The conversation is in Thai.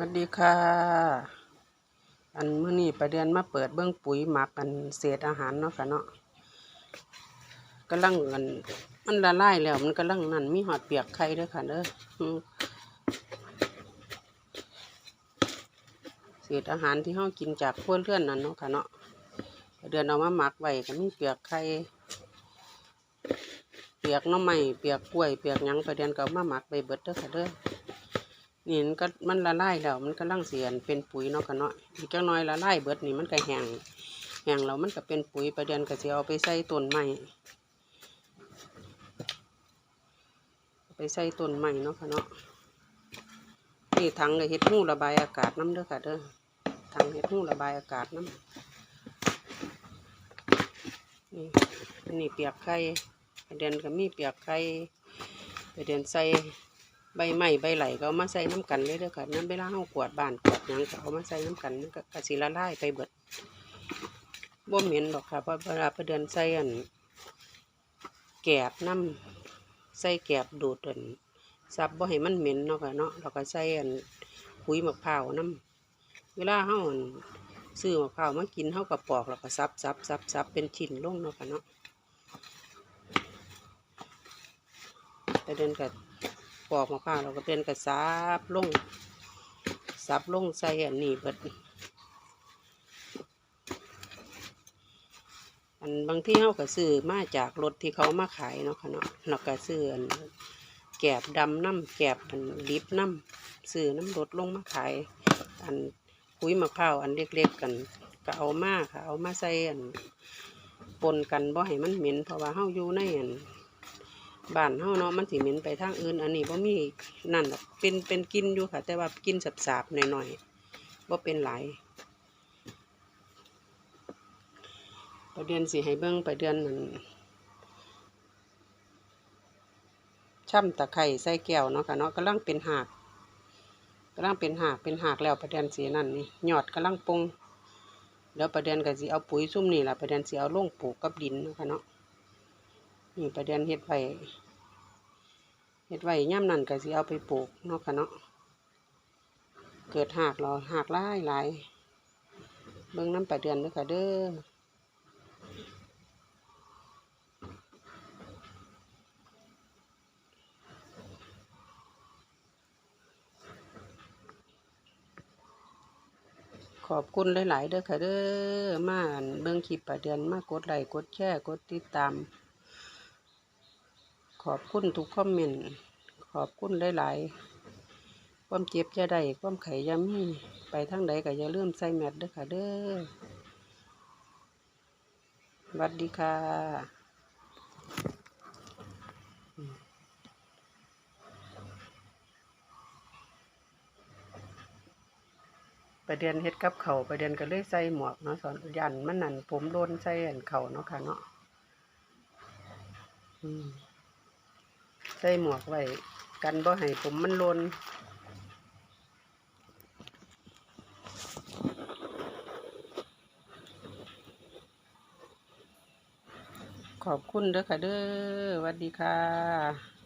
สวัสดีค่ะ อันมื้อนี้ประเดือนมาเปิดเบิ่งปุ๋ยหมักกันเศษอาหารเนาะค่ะเนาะกำลังอันมันละลายแล้วมันกำลังนั่นมีหอดเปียกไข่เด้อค่ะเด้อเศษอาหารที่เฮากินจากครัวเรือนนั่นเนาะค่ะเนาะประเดือนเอามาหมักไว้ก็มีเปียกไข่เปียกน้ำไม้เปียกกล้วยเปียกยังประเดือนก็เอามาหมักไปเบิดเด้อค่ะเด้อ นี่มันก็มันละลายแล้วมันก็ลังเสียนเป็นปุ๋ยเนาะกันเนาะอีกจังน้อยละลายเบิดนี่มันก็แห้งแห้งแล้วมันก็เป็นปุ๋ยประเด็นก็สิเอาไปใส่ต้นไม้ไปใส่ต้นไม้เนาะค่ะเนาะนี่ถังก็เฮ็ดหูระบายอากาศน้ำเด้อค่ะเด้อถังเฮ็ดหูระบายอากาศน้ำนี่อันนี้เปียกไข่ประเด็นก็มีเปียกไข่ประเด็นใส่ ใบไม้ใบไหลก็ามาใส่น้ำกันเลยเด้อค่ะนั้นเวลาเฮากวดบานกวดยังก็เอามาใส่น้ำกันมันก็กสิละลายไปเบิดบ่เหม็นหรอกค่ะเพราะเวลาไปเดินใส่อันแกบน้ำใส่แกบดูดอันซับบ่ให้มันเหม็นเนาะค่ะเนาะแล้วก็ใส่อันปุ๋ยมะพร้าวน้ำเวลาเฮาอันซื้อมะพร้าวมากินเฮาก็ปอกแล้วก็ซับซับซับซับเป็นชิ้นลงเนาะค่ะเนาะไปเดินกับ ปอกมะพร้าวเราก็เป็นกระซับลงซับลงใส่อันนี้เบิดอันบางที่เขาก็ซื้อมาจากรถที่เขามาขายเนาะค่ะเนาะเราก็ซื้ออันแกบดำน้ำแกบอันลิบน้ำซื้อน้ำรถลงมาขาย อันปุ๋ยมะพร้าวอันเล็กๆกันก็เอามาค่ะ เอามาใส่อันปนกันบ่ให้มันเหม็นเพราะว่าเฮาอยู่ในอัน บ้านเฮาเนาะมันสิเหม็นไปทางอื่น อันนี้บ่มีนั่นหรอกเป็นเป็นกินอยู่ค่ะ แต่ว่ากินสาบๆหน่อยๆบ่เป็นหลายประเดือนสิให้เบิ่งประเดือนนั่นช่ำตะไคร้ใส่แก้วเนาะค่ะเนาะกำลังเป็นหากกำลังเป็นหากเป็นหากแล้วประเดือนสีนั่นนี่ยอดกำลังปงแล้วประเดือนก็สิเอาปุ๋ยซุ่มนี่แหละประเดือนสิเอาลงปลูกกับดินเนาะค่ะเนาะ นี่ประเด็นเฮ็ดไว้เฮ็ดไว้ย่ำนั่นก็สิเอาไปปลูกเนาะค่ะเนาะเกิดหากเราหากหลายหลายเบิ่งน้ำประเดือนด้อค่ะเด้อขอบคุณหลาย ๆ เด้อค่ะเด้อมาเบิ่งคลิปประเดือนมากดไลค์กดแชร์กดติดตาม ขอบคุณทุกคอมเมนต์ขอบคุณหลาย ๆ ความเจ็บจะได้ความไขยามีไปทางใดก็อย่าลืมใส่แมสด้อค่ะเด้อสวัสดีค่ะประเด็นเฮ็ดกับเขาประเด็นก็เลยใส่หมวกเนาะสอนยันมันนั่นผมโดนใส่อันเขาเนาะค่ะเนาะอืม ใส่หมวกไว้ กันบ่ให้ผมมันลนขอบคุณเด้อค่ะเด้อสวัสดีค่ะ